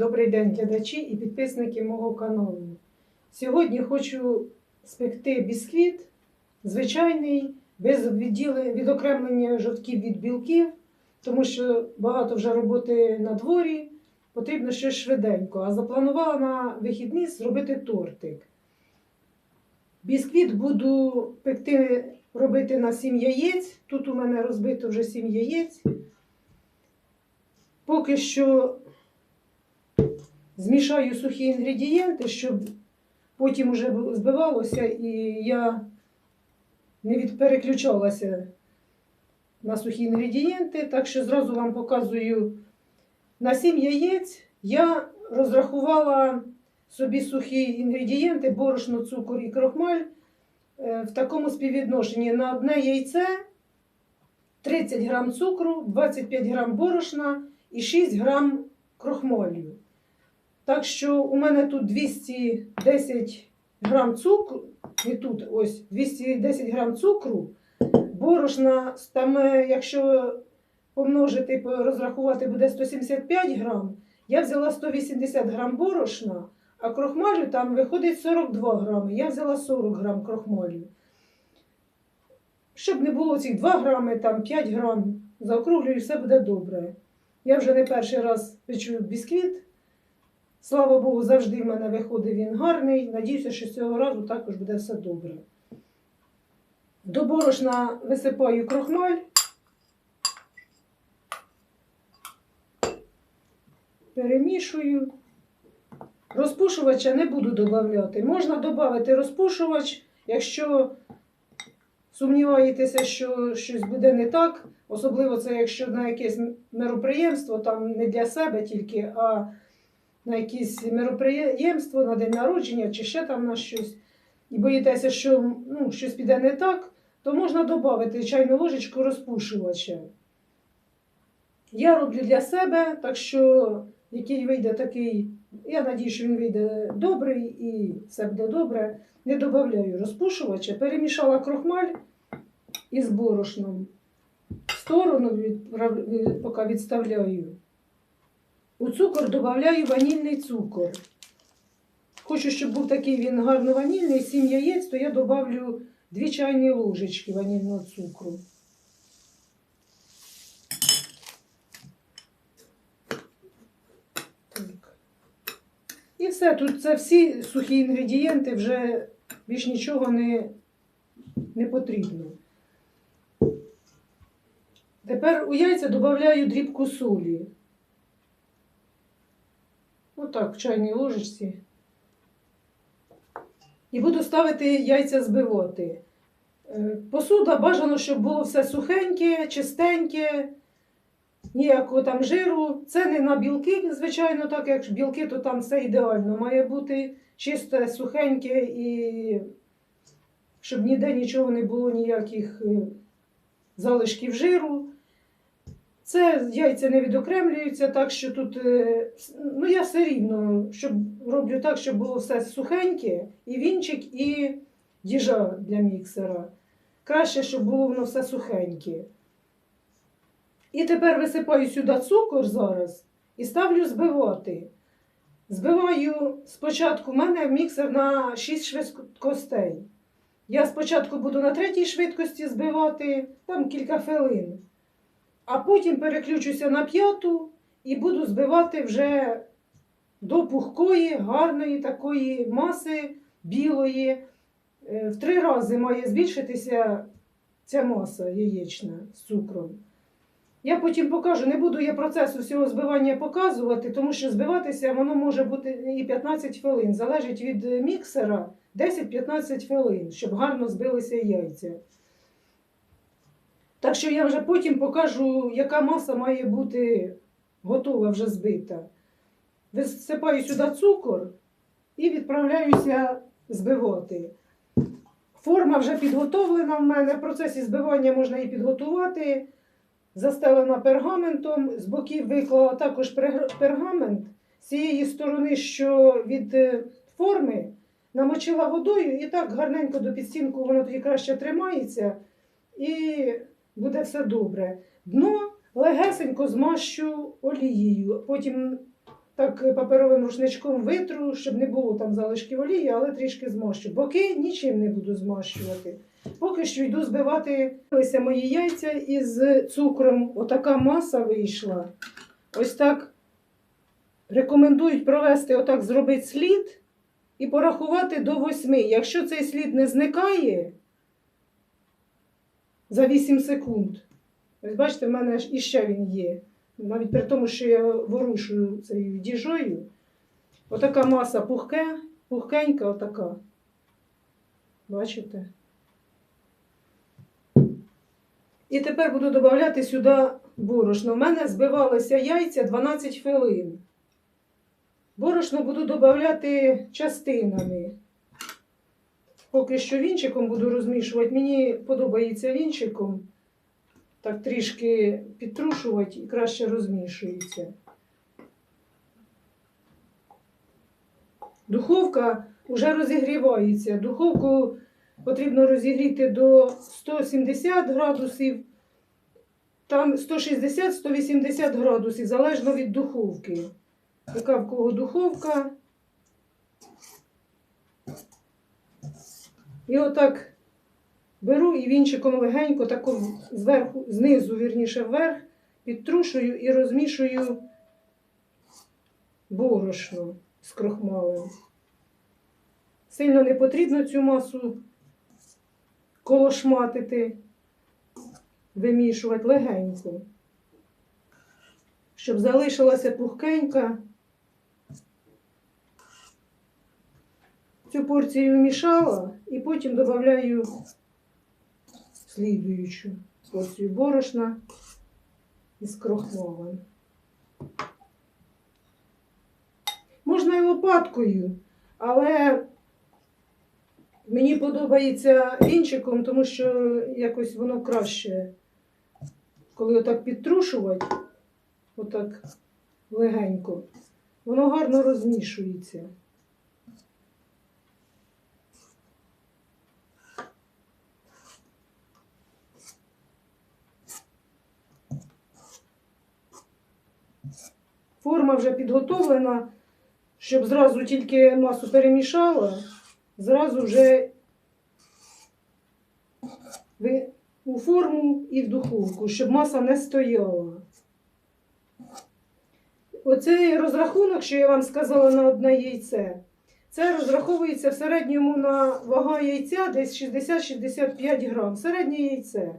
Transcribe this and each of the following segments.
Добрий день, глядачі і підписники мого каналу. Сьогодні хочу спекти бісквіт звичайний, без відокремлення жовтків від білків, тому що багато вже роботи на дворі, потрібно щось швиденько. А запланувала на вихідні зробити тортик. Бісквіт буду пекти, робити на 7 яєць. Тут у мене розбито вже 7 яєць. Поки що змішаю сухі інгредієнти, щоб потім вже збивалося і я не відпереключалася на сухі інгредієнти. Так що зразу вам показую на 7 яєць я розрахувала собі сухі інгредієнти, борошно, цукор і крохмаль е, в такому співвідношенні на одне яйце 30 грам цукру, 25 грам борошна і 6 грам крохмалю. Так що у мене тут 210 грам цукру, не тут, ось 210 грам цукру, борошна, там, е, якщо помножити, розрахувати буде 175 грам, я взяла 180 грам борошна, а крохмалю там виходить 42 грами. Я взяла 40 грам крохмалю. Щоб не було цих 2 грами, там 5 грам, заокруглюю, і все буде добре. Я вже не перший раз печу бісквіт. Слава Богу, завжди в мене виходить він гарний. Надіюся, що цього разу також буде все добре. До борошна висипаю крохмаль. Перемішую. Розпушувача не буду додавати. Можна додати розпушувач, якщо сумніваєтеся, що щось буде не так. Особливо це якщо на якесь мероприємство, там не для себе тільки, а на якесь мероприємство, на день народження чи ще там на щось, і боїтеся, що ну, щось піде не так, то можна додати чайну ложечку розпушувача. Я роблю для себе, так що який вийде такий, я надію, що він вийде добрий і все буде добре. Не додаю розпушувача, перемішала крохмаль із борошном. Сторону від- поки відставляю. У цукор додаю ванільний цукор. Хочу, щоб був такий він гарно ванільний, 7 яєць, то я додавлю 2 чайні ложечки ванільного цукру. Так. І все, тут це всі сухі інгредієнти, вже більш нічого не, не потрібно. Тепер у яйця додаю дрібку солі. Отак, в чайній ложечці. І буду ставити яйця збивати. Е, Посуда бажано, щоб було все сухеньке, чистеньке, ніякого там жиру. Це не на білки, звичайно, так як білки, то там все ідеально має бути чисте, сухеньке і щоб ніде нічого не було, ніяких е, залишків жиру. Це яйця не відокремлюються, так що тут, е, ну я все рівно щоб, роблю так, щоб було все сухеньке, і вінчик, і діжа для міксера. Краще, щоб було воно все сухеньке. І тепер висипаю сюди цукор зараз і ставлю збивати. Збиваю спочатку, у мене міксер на 6 швидкостей. Я спочатку буду на третій швидкості збивати, там кілька хвилин. А потім переключуся на п'яту і буду збивати вже до пухкої, гарної такої маси білої. Е, В три рази має збільшитися ця маса яєчна з цукром. Я потім покажу, не буду я процесу всього збивання показувати, тому що збиватися воно може бути і 15 хвилин. Залежить від міксера 10-15 хвилин, щоб гарно збилися яйця. Так що я вже потім покажу, яка маса має бути готова вже збита. Висипаю сюди цукор і відправляюся збивати. Форма вже підготовлена в мене. В процесі збивання можна її підготувати. Застелена пергаментом. З боків виклала також пергамент. З цієї сторони, що від е, форми, намочила водою і так гарненько до підстінку воно тоді краще тримається. І буде все добре. Дно легесенько змащу олією, потім так паперовим рушничком витру, щоб не було там залишків олії, але трішки змащу. Боки нічим не буду змащувати. Поки що йду збивати мої яйця із цукром. Отака маса вийшла. Ось так рекомендують провести, отак зробити слід і порахувати до восьми. Якщо цей слід не зникає за 8 секунд, ось бачите, в мене іще він є. Навіть при тому, що я ворушую цією діжою. Отака маса пухке, пухкенька, отака. Бачите? І тепер буду додавати сюди борошно. У мене збивалися яйця 12 хвилин. Борошно буду додавати частинами. Поки що вінчиком буду розмішувати. Мені подобається вінчиком. Так трішки підтрушувати і краще розмішується. Духовка вже розігрівається. Духовку потрібно розігріти до 170 градусів, там 160-180 градусів, залежно від духовки. Яка в кого духовка. І отак беру і вінчиком легенько, тако зверху, знизу, вірніше, вверх, підтрушую і розмішую борошно з крохмалем. Сильно не потрібно цю масу колошматити, вимішувати легенько, щоб залишилася пухкенька. Цю порцію вмішала і потім додаю слідуючу порцію борошна із крохмалем. Можна і лопаткою, але мені подобається вінчиком, тому що якось воно краще, коли отак підтрушувати, отак легенько, воно гарно розмішується. Форма вже підготовлена, щоб зразу тільки масу перемішала, зразу вже у форму і в духовку, щоб маса не стояла. Оцей розрахунок, що я вам сказала на одне яйце, це розраховується в середньому на вага яйця десь 60-65 грам. Середнє яйце.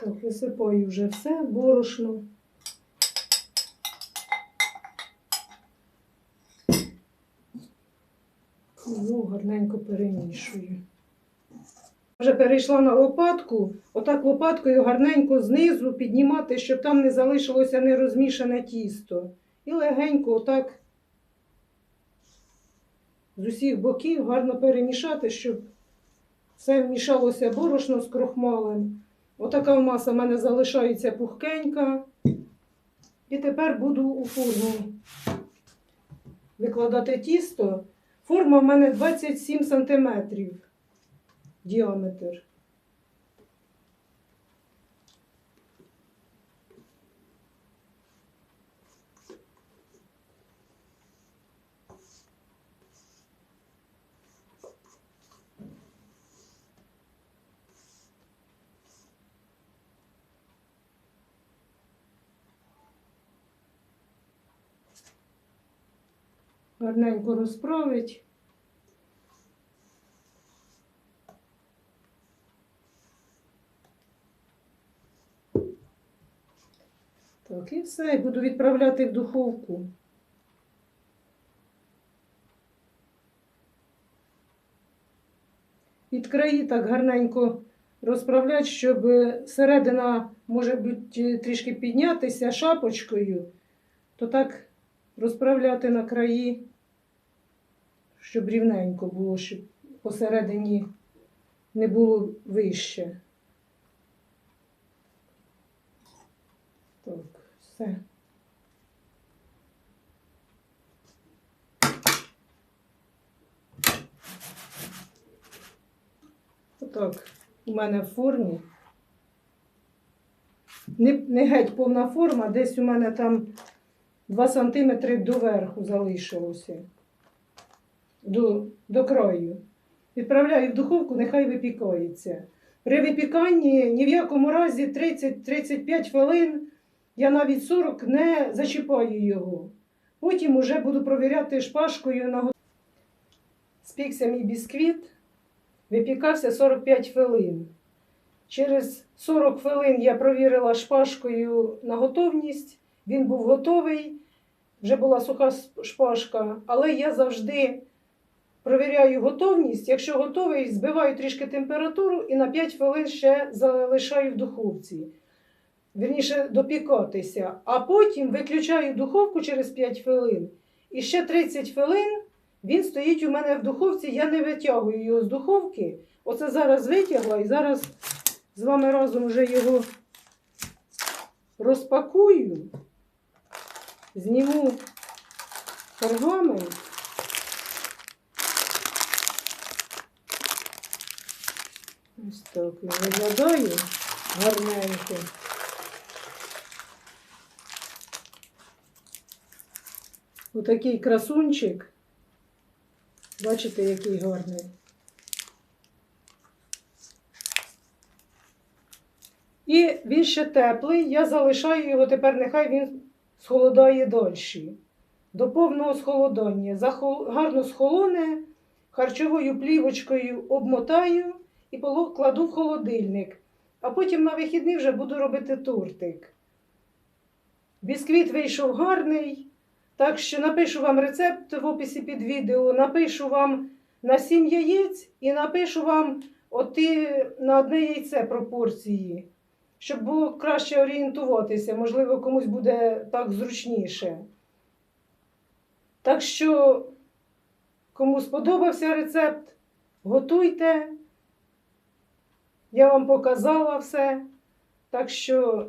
Так, висипаю вже все, борошно. Ну, гарненько перемішую. Вже перейшла на лопатку, отак лопаткою гарненько знизу піднімати, щоб там не залишилося нерозмішане тісто. І легенько отак з усіх боків гарно перемішати, щоб все вмішалося борошно з крохмалем. Отака маса в мене залишається пухкенька. І тепер буду у форму викладати тісто. Форма в мене 27 см діаметр. Гарненько розправить. Так, і все, і буду відправляти в духовку. Під краї так гарненько розправляти, щоб середина може бути трішки піднятися шапочкою, то так розправляти на краї, щоб рівненько було, щоб посередині не було вище. Так, все. Отак. у мене в формі. Не, не геть повна форма, десь у мене там 2 см доверху залишилося. До, до краю. Відправляю в духовку, нехай випікається. При випіканні ні в якому разі 30-35 хвилин, я навіть 40 не зачіпаю його. Потім уже буду провіряти шпажкою на Спікся мій бісквіт, випікався 45 хвилин. Через 40 хвилин я провірила шпажкою на готовність. Він був готовий, вже була суха шпажка, але я завжди провіряю готовність. Якщо готовий, збиваю трішки температуру і на 5 хвилин ще залишаю в духовці. Вірніше допікатися. А потім виключаю духовку через 5 хвилин. І ще 30 хвилин він стоїть у мене в духовці, я не витягую його з духовки. Оце зараз витягла і зараз з вами разом вже його розпакую, зніму пергамент. Ось так він виглядає гарненько. Отакий красунчик. Бачите, який гарний. І він ще теплий. Я залишаю його тепер, нехай він схолодає дольше. До повного схолодання. Гарно схолоне, харчовою плівочкою обмотаю і кладу в холодильник. А потім на вихідний вже буду робити тортик. Бісквіт вийшов гарний. Так що напишу вам рецепт в описі під відео, напишу вам на 7 яєць і напишу вам оті на одне яйце пропорції, щоб було краще орієнтуватися. Можливо, комусь буде так зручніше. Так що, кому сподобався рецепт, готуйте. Я вам показала все. Так що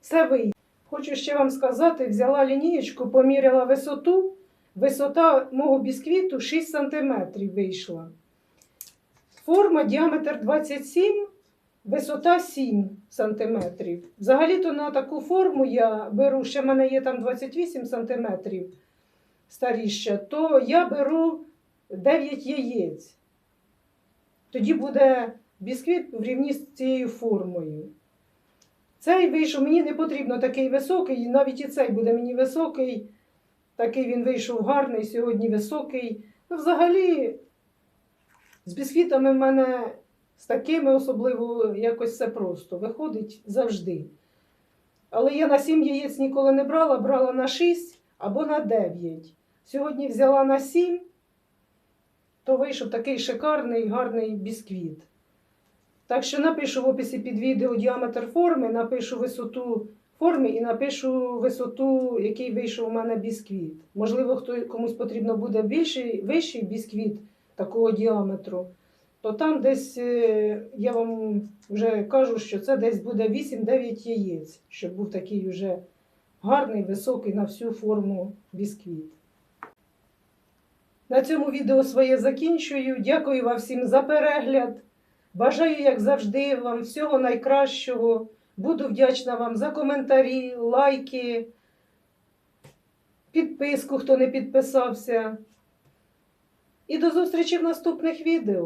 все вийде. Хочу ще вам сказати, взяла лінієчку, поміряла висоту. Висота мого бісквіту 6 см вийшла. Форма діаметр 27, висота 7 см. Взагалі-то на таку форму я беру, ще в мене є там 28 см старіша, то я беру 9 яєць. Тоді буде бісквіт в рівні з цією формою. Цей вийшов, мені не потрібно такий високий, навіть і цей буде мені високий. Такий він вийшов гарний, сьогодні високий. Ну, взагалі, з бісквітами в мене з такими особливо якось все просто. Виходить завжди. Але я на 7 яєць ніколи не брала, брала на 6 або на 9. Сьогодні взяла на 7, то вийшов такий шикарний, гарний бісквіт. Так що напишу в описі під відео діаметр форми, напишу висоту форми і напишу висоту, який вийшов у мене бісквіт. Можливо, хто, комусь потрібно буде більший, вищий бісквіт такого діаметру, то там десь е, я вам вже кажу, що це десь буде 8-9 яєць, щоб був такий вже гарний, високий на всю форму бісквіт. На цьому відео своє закінчую. Дякую вам всім за перегляд. Бажаю, як завжди, вам всього найкращого. Буду вдячна вам за коментарі, лайки, підписку, хто не підписався. І до зустрічі в наступних відео.